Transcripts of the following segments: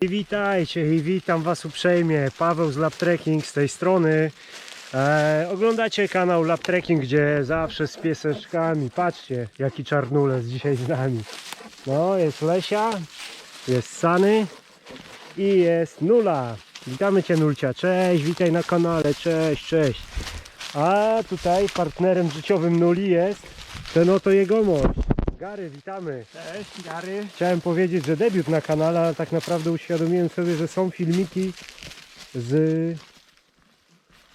I witajcie i witam Was uprzejmie. Paweł z Lab Trekking z tej strony. E, oglądacie kanał Lab Trekking, gdzie zawsze z pieseczkami. Patrzcie, jaki czarnulec dzisiaj z nami. No, jest Lesia, jest Sany i jest Nula. Witamy Cię Nulcia, cześć, witaj na kanale, cześć, cześć. A tutaj partnerem życiowym Nuli jest ten oto jegomość. Gary, witamy. Cześć, Gary. Chciałem powiedzieć, że debiut na kanale, ale tak naprawdę uświadomiłem sobie, że są filmiki z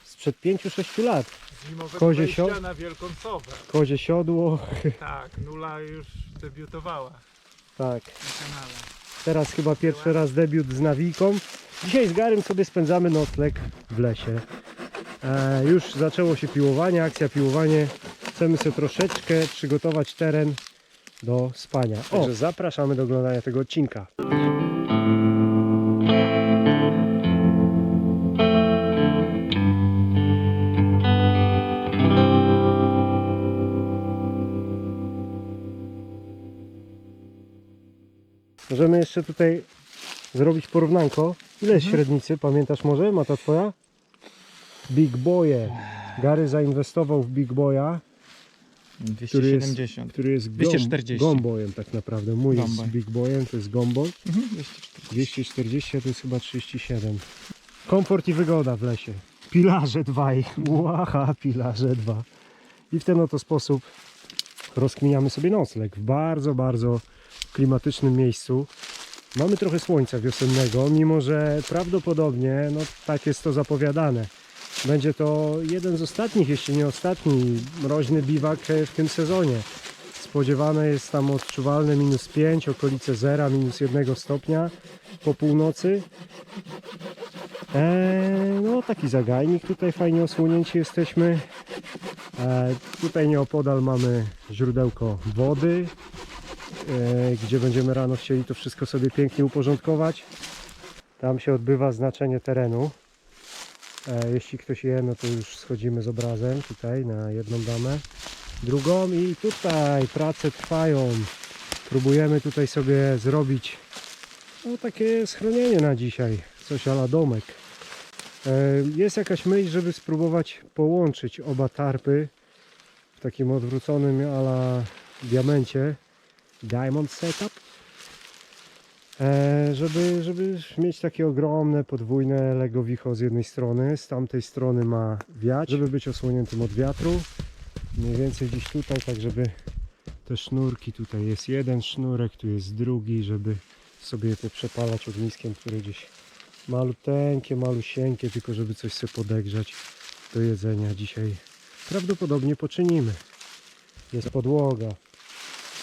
sprzed 5-6 lat. Zimowego Kozie sio- na Wielką Sowę. Kozie siodło, Tak, Nula już debiutowała tak. na kanale. Teraz chyba pierwszy raz debiut z nawijką. Dzisiaj z Garym sobie spędzamy nocleg w lesie. E, już zaczęło się piłowanie, akcja piłowanie. Chcemy sobie troszeczkę przygotować teren do spania. O, Także zapraszamy do oglądania tego odcinka. Możemy jeszcze tutaj zrobić porównanko. Ile jest średnicy? Pamiętasz może? Ma ta twoja? Big Boye. Gary zainwestował w Big Boya, który jest, 270. który jest gom, 240. gombojem tak naprawdę. Mój jest Gomboj. Big Boyem, to jest gombol. Mhm, 240. 240 a to jest chyba 37. Komfort i wygoda w lesie. Pilarze dwaj. Łaha, pilarze dwa. I w ten oto sposób rozkminiamy sobie nocleg w bardzo, bardzo klimatycznym miejscu. Mamy trochę słońca wiosennego, mimo że prawdopodobnie, no tak jest to zapowiadane, będzie to jeden z ostatnich, jeśli nie ostatni, mroźny biwak e, w tym sezonie. Spodziewane jest tam odczuwalne minus 5, okolice 0, minus 1 stopnia po północy. Eee, no taki zagajnik, tutaj fajnie osłonięci jesteśmy. Eee, tutaj nieopodal mamy źródełko wody, eee, gdzie będziemy rano chcieli to wszystko sobie pięknie uporządkować. Tam się odbywa znaczenie terenu. Eee, jeśli ktoś je, no to już schodzimy z obrazem tutaj na jedną damę, drugą i tutaj prace trwają. Próbujemy tutaj sobie zrobić no, takie schronienie na dzisiaj, coś ala domek. E, Jest jakaś myśl, żeby spróbować połączyć oba tarpy w takim odwróconym ala diamencie. Diamond setup. E, Żeby, żeby mieć takie ogromne, podwójne legowicho z jednej strony, z tamtej strony ma wiać, żeby być osłoniętym od wiatru. Mniej więcej gdzieś tutaj, tak żeby te sznurki, tutaj jest jeden sznurek, tu jest drugi, żeby sobie to przepalać ogniskiem, które gdzieś maluteńkie, malusieńkie, tylko żeby coś sobie podegrzać do jedzenia dzisiaj prawdopodobnie poczynimy. Jest podłoga.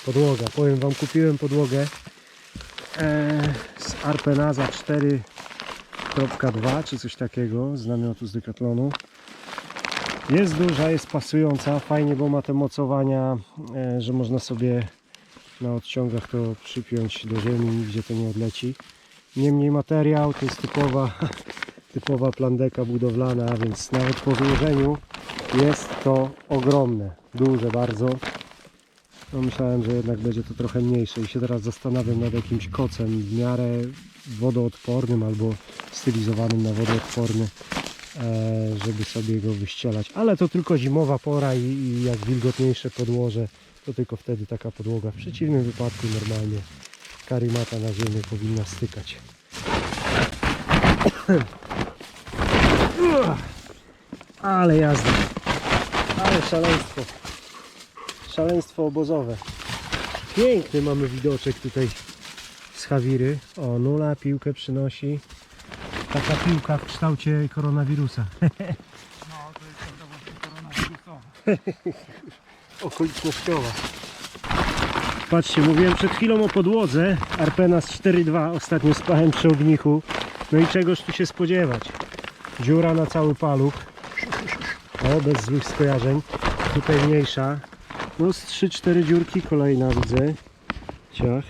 Podłoga. Powiem Wam, kupiłem podłogę z Arpenaza 4.2 czy coś takiego z namiotu z Decathlonu. Jest duża, jest pasująca, fajnie, bo ma te mocowania, e, że można sobie na odciągach to przypiąć do ziemi, nigdzie to nie odleci. Niemniej materiał to jest typowa, typowa plandeka budowlana, więc nawet po wyłożeniu jest to ogromne, duże bardzo. No myślałem, że jednak będzie to trochę mniejsze i się teraz zastanawiam nad jakimś kocem w miarę wodoodpornym albo stylizowanym na wodoodporny, e, żeby sobie go wyścielać. Ale to tylko zimowa pora i, jak wilgotniejsze podłoże, to tylko wtedy taka podłoga. W przeciwnym wypadku normalnie karimata na ziemię powinna stykać. Ale jazda. Ale szaleństwo. Szaleństwo obozowe. Piękny mamy widoczek tutaj z Hawiry. O, nula piłkę przynosi. Taka piłka w kształcie koronawirusa. No, to jest prawda koronawirusowa. okolicznościowa. Patrzcie, mówiłem przed chwilą o podłodze Arpenas 4.2, ostatnio spałem przy ognichu. No i czegoż tu się spodziewać? Dziura na cały paluch. O, bez złych skojarzeń. Tutaj mniejsza. No z 3-4 dziurki, kolejna widzę. Ciach.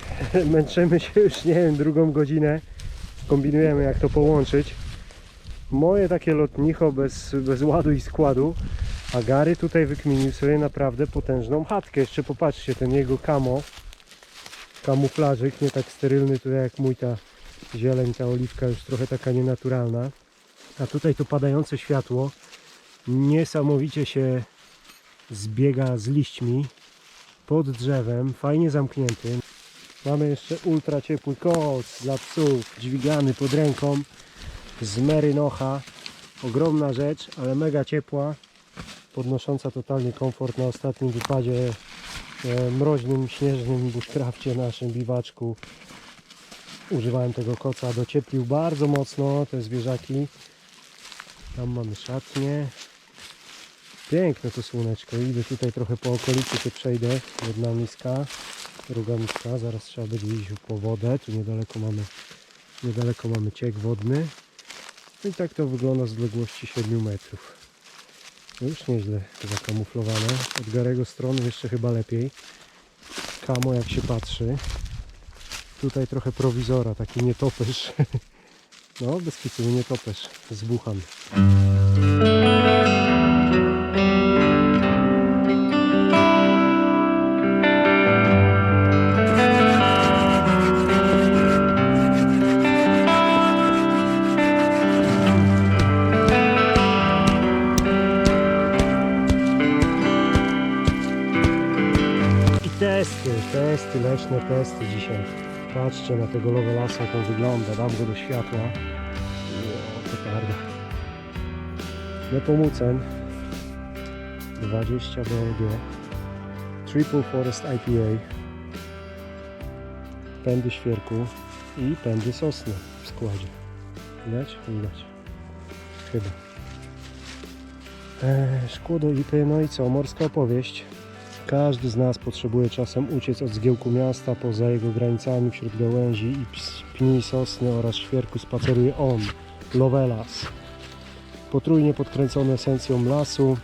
Męczymy się już, nie wiem, drugą godzinę. Kombinujemy jak to połączyć. Moje takie lotnicho bez, bez ładu i składu. A Gary tutaj wykminił sobie naprawdę potężną chatkę. Jeszcze popatrzcie, ten jego kamo, kamuflażyk, nie tak sterylny tutaj jak mój ta zieleń, ta oliwka już trochę taka nienaturalna. A tutaj to padające światło niesamowicie się zbiega z liśćmi pod drzewem, fajnie zamknięty. Mamy jeszcze ultra ciepły koc dla psów, dźwigany pod ręką z Merynocha. Ogromna rzecz, ale mega ciepła, podnosząca totalnie komfort na ostatnim wypadzie e, mroźnym, śnieżnym bushcrafcie naszym biwaczku. Używałem tego koca, docieplił bardzo mocno te zwierzaki. Tam mamy szatnię. Piękne to słoneczko. Idę tutaj trochę po okolicy, się przejdę. Jedna miska, druga miska. Zaraz trzeba będzie iść po wodę. Tu niedaleko mamy, niedaleko mamy ciek wodny. No i tak to wygląda z odległości 7 metrów. No Już nieźle zakamuflowane. Od Garego strony jeszcze chyba lepiej. Kamo jak się patrzy. Tutaj trochę prowizora, taki nietoperz. No, bez kitu, nietoperz. Zbucham. Leśne testy dzisiaj. Patrzcie na tego lowelasa, jak on wygląda. Dam go do światła. O, petarda. Nepomucen 20 BLG Triple Forest IPA Pędy świerku i pędy sosny w składzie. Widać? Widać. Chyba. Eee, szkło do no i co? Morska opowieść. Każdy z nas potrzebuje czasem uciec od zgiełku miasta poza jego granicami wśród gałęzi i pni sosny oraz świerku spaceruje on, Lovelas. Potrójnie podkręcony esencją lasu,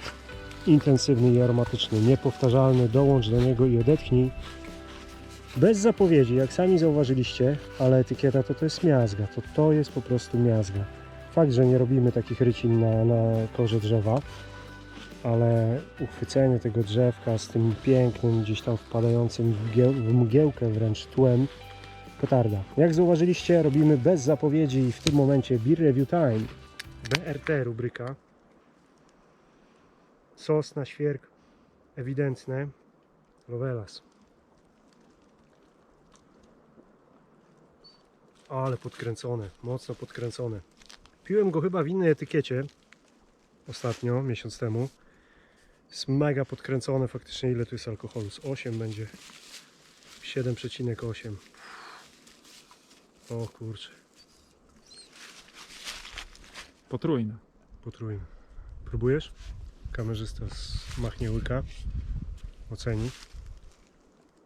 intensywny i aromatyczny, niepowtarzalny, dołącz do niego i odetchnij. Bez zapowiedzi, jak sami zauważyliście, ale etykieta to to jest miazga, to to jest po prostu miazga. Fakt, że nie robimy takich rycin na, na korze drzewa, ale uchwycenie tego drzewka z tym pięknym, gdzieś tam wpadającym w, mgieł, w mgiełkę wręcz tłem, petarda. Jak zauważyliście, robimy bez zapowiedzi i w tym momencie Beer Review Time. BRT rubryka. Sos na świerk, ewidentne. Lovelas. Ale podkręcone, mocno podkręcone. Piłem go chyba w innej etykiecie ostatnio, miesiąc temu. Jest mega podkręcone faktycznie ile tu jest alkoholu. Z 8 będzie 7,8. O kurczę, Potrójna. potrójny. Próbujesz? Kamerzysta machnie łyka. Oceni.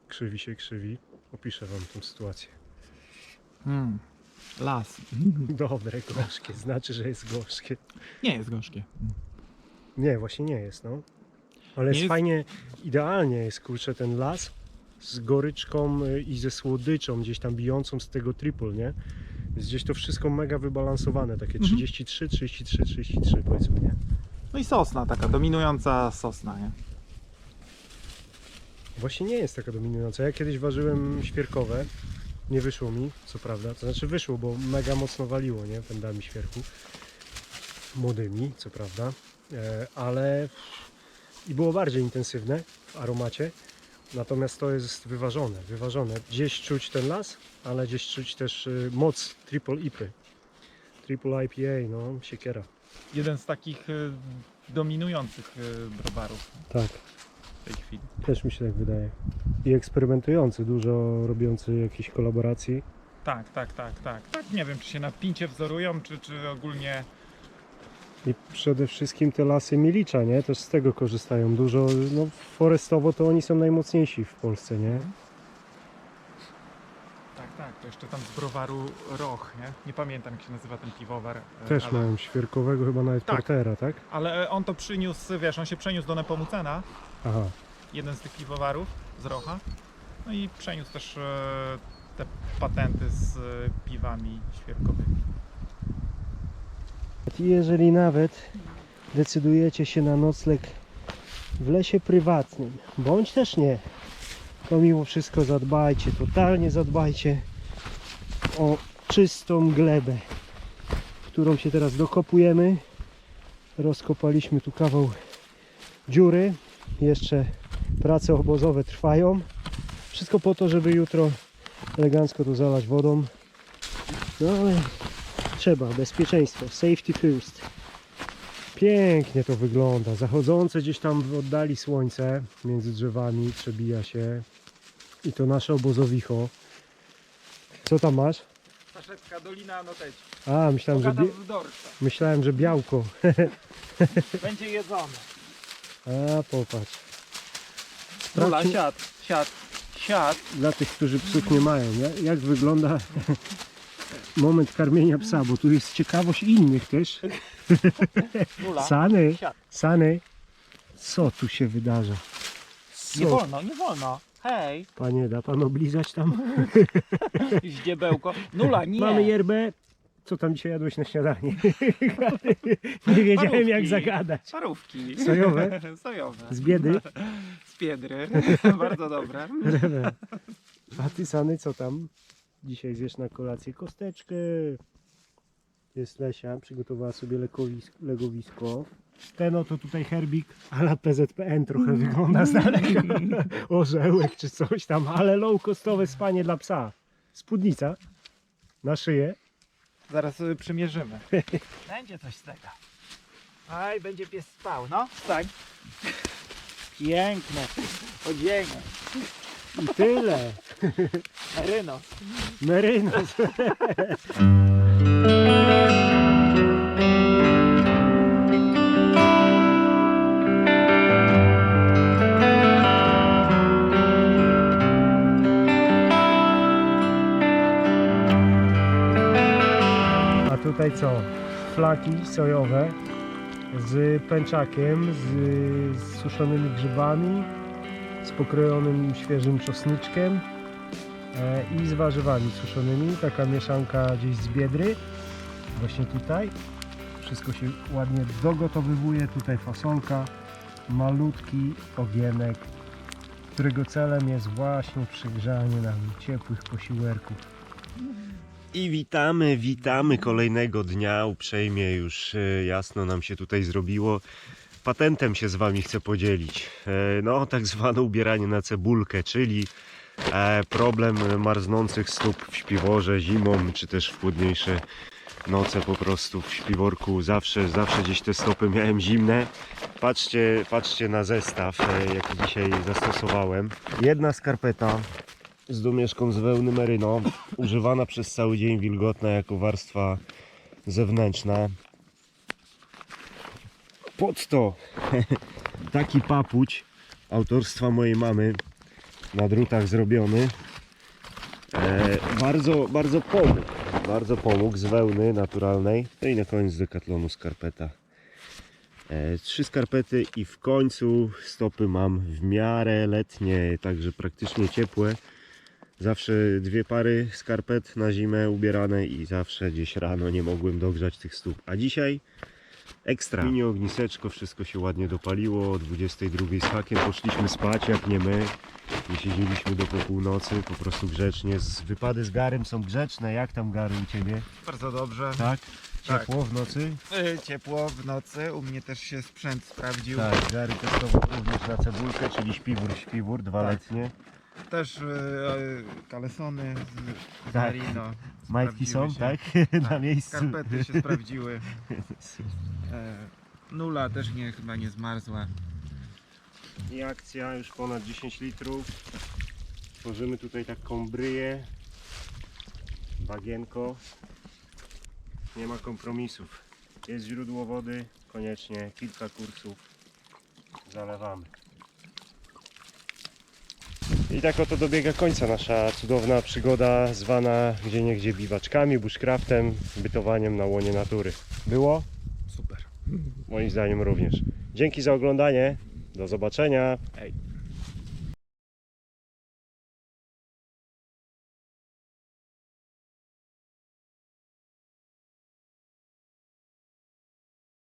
Krzywi się, krzywi. Opiszę wam tą sytuację. Hmm. Las. Dobre, gorzkie. Znaczy, że jest gorzkie. Nie jest gorzkie. Nie, właśnie nie jest, no. Ale jest, fajnie, idealnie jest, kurczę, ten las z goryczką y, i ze słodyczą gdzieś tam bijącą z tego triple, nie? Jest gdzieś to wszystko mega wybalansowane, takie Mhm. 33, 33, 33 powiedzmy, nie? No i sosna, taka dominująca sosna, nie? Właśnie nie jest taka dominująca. Ja kiedyś ważyłem świerkowe, nie wyszło mi, co prawda, to znaczy wyszło, bo mega mocno waliło, nie? Pędami świerku. Młodymi, co prawda, e, ale i było bardziej intensywne w aromacie. Natomiast to jest wyważone, wyważone. Gdzieś czuć ten las, ale gdzieś czuć też y, moc triple IPy. Triple IPA, no, siekiera. Jeden z takich y, dominujących y, browarów Tak. w tej chwili. Też mi się tak wydaje. I eksperymentujący, dużo robiący jakichś kolaboracji. Tak, tak, tak, tak. Tak, nie wiem, czy się na pincie wzorują, czy, czy ogólnie... I przede wszystkim te lasy Milicza, nie? Też z tego korzystają dużo. No, forestowo to oni są najmocniejsi w Polsce, nie? Tak, tak, to jeszcze tam z browaru Roch, nie? Nie pamiętam, jak się nazywa ten piwowar. y, Też ale, mają świerkowego, chyba nawet Tak. portera, tak? Ale on to przyniósł, wiesz, on się przeniósł do Nepomucena, Aha. jeden z tych piwowarów z Rocha. No i przeniósł też e, te patenty z e, piwami świerkowymi. Jeżeli nawet decydujecie się na nocleg w lesie prywatnym, bądź też nie, to mimo wszystko zadbajcie, totalnie zadbajcie o czystą glebę, którą się teraz dokopujemy. Rozkopaliśmy tu kawał dziury. Jeszcze prace obozowe trwają. Wszystko po to, żeby jutro elegancko to zalać wodą. No ale trzeba, bezpieczeństwo, safety first. Pięknie to wygląda. Zachodzące gdzieś tam w oddali słońce między drzewami przebija się. I to nasze obozowicho. Co tam masz? Staszewska Dolina Noteci. A, myślałem, że, bie... myślałem, że białko. Będzie jedzone. A, popatrz. Sprawdźmy siad, siad, siad. dla tych, którzy psów nie mają, jak wygląda moment karmienia psa, bo tu jest ciekawość innych też. Sany. Sany, co tu się wydarza? Nie Co? wolno, nie wolno. Hej, Panie, da pan oblizać tam? ździebełko. Nula, nie. Mamy yerbę. Co tam dzisiaj jadłeś na śniadanie? nie wiedziałem jak Parówki. zagadać. Parówki. Sojowe? Sojowe. Z biedy? Z Piedry. Bardzo dobre. A ty Sany, co tam? Dzisiaj zjesz na kolację kosteczkę. Jest Lesia, przygotowała sobie legowisko. Ten oto tutaj herbik a la PZPN trochę wygląda z daleka. Orzełek czy coś tam, ale low costowe spanie dla psa. Spódnica na szyję. Zaraz sobie przymierzymy. Będzie coś z tego. Aj, będzie pies spał, no. Tak. Piękne. Odzienie. I tyle. Rynos. Merynos. A tutaj co? Flaki sojowe z pęczakiem, z, z suszonymi grzybami, z pokrojonym świeżym czosnyczkiem e, i z warzywami suszonymi. Taka mieszanka gdzieś z biedry. Właśnie tutaj. Wszystko się ładnie dogotowywuje. Tutaj fasolka, malutki ogienek, którego celem jest właśnie przygrzanie nam ciepłych posiłerków. I witamy, witamy kolejnego dnia. Uprzejmie już e, jasno nam się tutaj zrobiło. Patentem się z Wami chcę podzielić. E, No, tak zwane ubieranie na cebulkę, czyli e, problem marznących stóp w śpiworze zimą, czy też w chłodniejsze noce po prostu w śpiworku. Zawsze, zawsze gdzieś te stopy miałem zimne. Patrzcie, patrzcie na zestaw, e, jaki dzisiaj zastosowałem. Jedna skarpeta z domieszką z wełny merino, używana przez cały dzień, wilgotna jako warstwa zewnętrzna. Pod to taki papuć autorstwa mojej mamy na drutach zrobiony. E, bardzo, bardzo pomógł. Bardzo pomógł z wełny naturalnej. No i na koniec dekatlonu skarpeta. E, trzy skarpety i w końcu stopy mam w miarę letnie, także praktycznie ciepłe. Zawsze dwie pary skarpet na zimę ubierane i zawsze gdzieś rano nie mogłem dogrzać tych stóp. A dzisiaj ekstra. Mini ogniseczko, wszystko się ładnie dopaliło. O 22 z hakiem poszliśmy spać, jak nie my. Nie siedzieliśmy do po północy, po prostu grzecznie. Z, wypady z Garym są grzeczne. Jak tam Gary u Ciebie? Bardzo dobrze. Tak? Tak. Ciepło w nocy? Y, Ciepło w nocy. U mnie też się sprzęt sprawdził. Tak, Gary testował również na cebulkę, czyli śpiwór, śpiwór, dwaletnie. Też y, y, kalesony z, Tak. merino. Majtki są, sprawdziły się. tak? na miejscu. Skarpety się sprawdziły. E, nula też nie, chyba nie zmarzła. I akcja już ponad 10 litrów. Tworzymy tutaj taką bryję. Bagienko. Nie ma kompromisów. Jest źródło wody, koniecznie kilka kursów. Zalewamy. I tak oto dobiega końca nasza cudowna przygoda zwana gdzie niegdzie biwaczkami, bushcraftem, bytowaniem na łonie natury. Było? Super. Moim zdaniem również. Dzięki za oglądanie. Do zobaczenia. Ej.